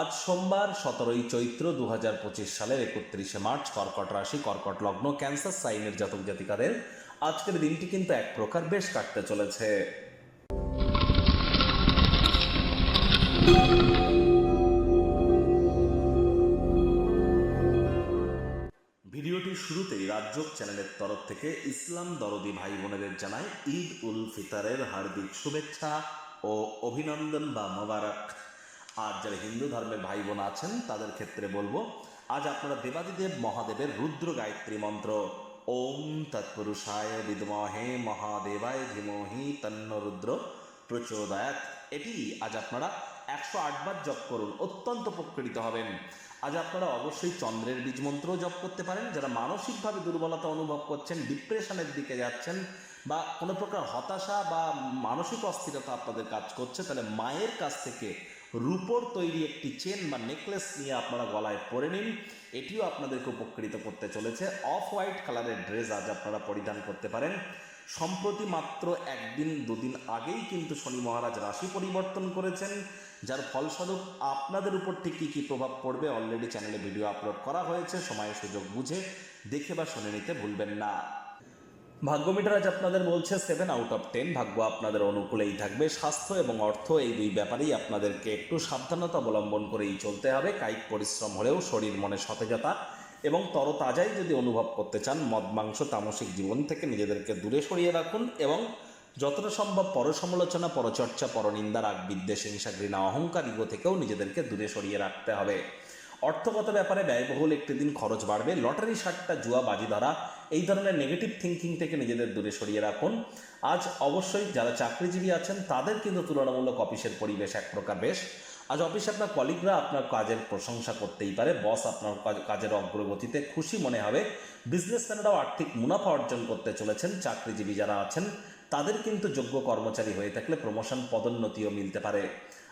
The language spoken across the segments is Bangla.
আজ সোমবার, সতেরোই চৈত্র দু হাজার পঁচিশ সালের একত্রিশে মার্চ, কর্কট রাশি, কর্কট লগ্ন, ক্যান্সার সাইনের জাতক জাতিকাদের আজকের দিনটি কিন্তু এক প্রকার বেশ কাটতে চলেছে। ভিডিওটির শুরুতেই রাজ্যক চ্যানেলের তরফ থেকে ইসলাম দরদি ভাই বোনেদের জানাই ঈদ উল ফিতরের হার্দিক শুভেচ্ছা ও অভিনন্দন বা মোবারক। আর যারা হিন্দু ধর্মের ভাই বোন আছেন, তাদের ক্ষেত্রে বলব, আজ আপনারা দেবাদিদেব মহাদেবের রুদ্র গায়ত্রী মন্ত্র, ওম তৎপুরুষায় বিদমহে মহাদেবায় ধীমহি তন্ন রুদ্র প্রচোদয়াত। এটি আজ আপনারা একশো আটবার জপ করুন, অত্যন্ত উপকৃত হবেন। আজ আপনারা অবশ্যই চন্দ্রের বীজ মন্ত্র জপ করতে পারেন, যারা মানসিকভাবে দুর্বলতা অনুভব করছেন, ডিপ্রেশনের দিকে যাচ্ছেন, বা কোনো প্রকার হতাশা বা মানসিক অস্থিরতা আপনাদের কাজ করছে, তাহলে মায়ের কাছ থেকে রূপোর তৈরি একটি চেন বা নেকলেস নিয়ে আপনারা গলায় পরে নিন। এটিও আপনাদেরকে উপকৃত করতে চলেছে। অফ হোয়াইট কালারের ড্রেস আজ আপনারা পরিধান করতে পারেন। সম্প্রতি মাত্র একদিন, দুদিন আগেই কিন্তু শনি মহারাজ রাশি পরিবর্তন করেছেন, যার ফলস্বরূপ আপনাদের উপর ঠিক কী কী প্রভাব পড়বে অলরেডি চ্যানেলে ভিডিও আপলোড করা হয়েছে। সময় সুযোগ বুঝে দেখে বা শুনে নিতে ভুলবেন না। ভাগ্য মিটার আজ আপনাদের বলছে সেভেন আউট অফ টেন ভাগ্য আপনাদের অনুকূলেই থাকবে। স্বাস্থ্য এবং অর্থ এই দুই ব্যাপারেই আপনাদেরকে একটু সাবধানতা অবলম্বন করেই চলতে হবে। কায়িক পরিশ্রম হলেও শরীর মনে সতেজতা এবং তরতাজাই যদি অনুভব করতে চান, মদ, মাংস, তামসিক জীবন থেকে নিজেদেরকে দূরে সরিয়ে রাখুন এবং যতটা সম্ভব পরসমালোচনা, পরচর্চা, পরনিন্দা রাগ বিদ্বেষ হিংসা, ঘৃণা, অহংকার ইগো থেকেও নিজেদেরকে দূরে সরিয়ে রাখতে হবে। অর্থগত ব্যাপারে ব্যয়বহুল একটি দিন খরচ বাড়বে। লটারি সাট্টা জুয়া বাজি ধরা এই ধরনের নেগেটিভ থিঙ্কিং থেকে নিজেদের দূরে সরিয়ে রাখুন। আজ অবশ্যই যারা চাকরিজীবী আছেন, তাদের কিন্তু তুলনামূলক অফিসের পরিবেশ এক প্রকার বেশ। আজ অফিসে আপনার কলিগরা আপনার কাজের প্রশংসা করতেই পারে বস আপনার কাজের অগ্রগতিতে খুশি মনে হবে। বিজনেসম্যানরাও আর্থিক মুনাফা অর্জন করতে চলেছেন, চাকরিজীবী যারা আছেন, তাদের কিন্তু যোগ্য কর্মচারী হয়ে থাকলে প্রমোশন পদোন্নতিও মিলতে পারে।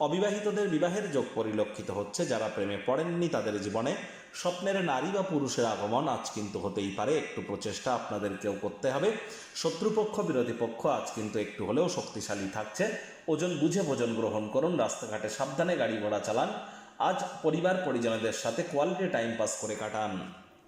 অবিবাহিতদের বিবাহের যোগ পরিলক্ষিত হচ্ছে। যারা প্রেমে পড়েননি, তাদের জীবনে স্বপ্নের নারী বা পুরুষের আগমন আজ কিন্তু হতেই পারে। একটু প্রচেষ্টা আপনাদেরকেও করতে হবে। শত্রুপক্ষ, বিরোধী পক্ষ আজ কিন্তু একটু হলেও শক্তিশালী থাকছে। ওজন বুঝে ভোজন গ্রহণ করুন, রাস্তাঘাটে সাবধানে গাড়ি ঘোড়া চালান। আজ পরিবার পরিজনদের সাথে কোয়ালিটি টাইম পাস করে কাটান।